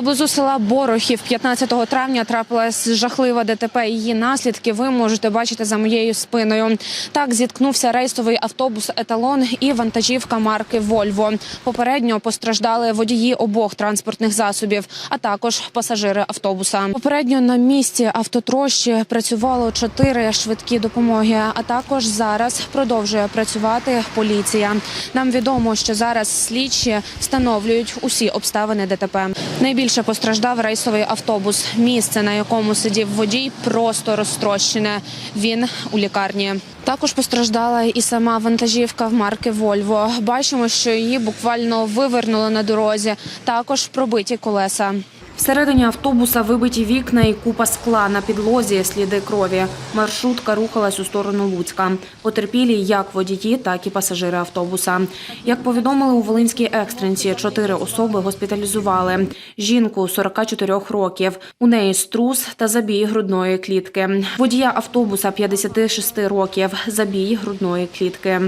Поблизу села Борохів 15 травня трапилась жахлива ДТП. Її наслідки ви можете бачити за моєю спиною. Так зіткнувся рейсовий автобус Еталон і вантажівка марки Вольво. Попередньо постраждали водії обох транспортних засобів, а також пасажири автобуса. Попередньо на місці автотрощі працювало чотири швидкі допомоги. А також зараз продовжує працювати поліція. Нам відомо, що зараз слідчі встановлюють усі обставини ДТП. Найбільше постраждав рейсовий автобус. Місце, на якому сидів водій, просто розтрощене. Він у лікарні. Також постраждала і сама вантажівка в марки Вольво. Бачимо, що її буквально вивернуло на дорозі. Також пробиті колеса. Всередині автобуса вибиті вікна і купа скла на підлозі, сліди крові. Маршрутка рухалась у сторону Луцька. Потерпілі як водії, так і пасажири автобуса. Як повідомили у Волинській екстренці, чотири особи госпіталізували. Жінку 44 років. У неї струс та забій грудної клітки. Водія автобуса 56 років. Забій грудної клітки.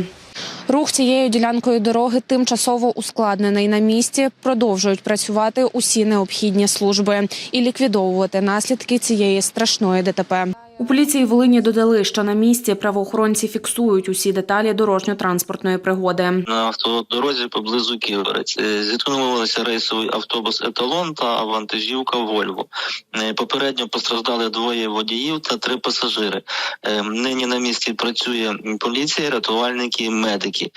Рух цією ділянкою дороги тимчасово ускладнений. На місці продовжують працювати усі необхідні служби і ліквідовувати наслідки цієї страшної ДТП. У поліції Волині додали, що на місці правоохоронці фіксують усі деталі дорожньо-транспортної пригоди. на автодорозі поблизу Ківерець. Е, Зіткнулися рейсовий автобус Еталон та вантажівка Вольво. Е, Попередньо постраждали двоє водіїв та три пасажири. Е, Нині на місці працює поліція, рятувальники, медики.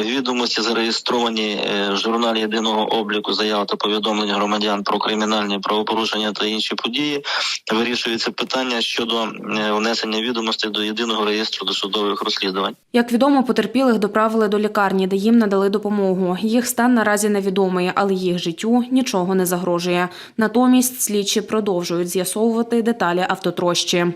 Відомості зареєстровані в журналі єдиного обліку заяв та повідомлень громадян про кримінальні правопорушення та інші події. Вирішується питання щодо внесення відомостей до єдиного реєстру досудових розслідувань. Як відомо, потерпілих доправили до лікарні, де їм надали допомогу. Їх стан наразі невідомий, але їх життю нічого не загрожує. Натомість слідчі продовжують з'ясовувати деталі автотрощі.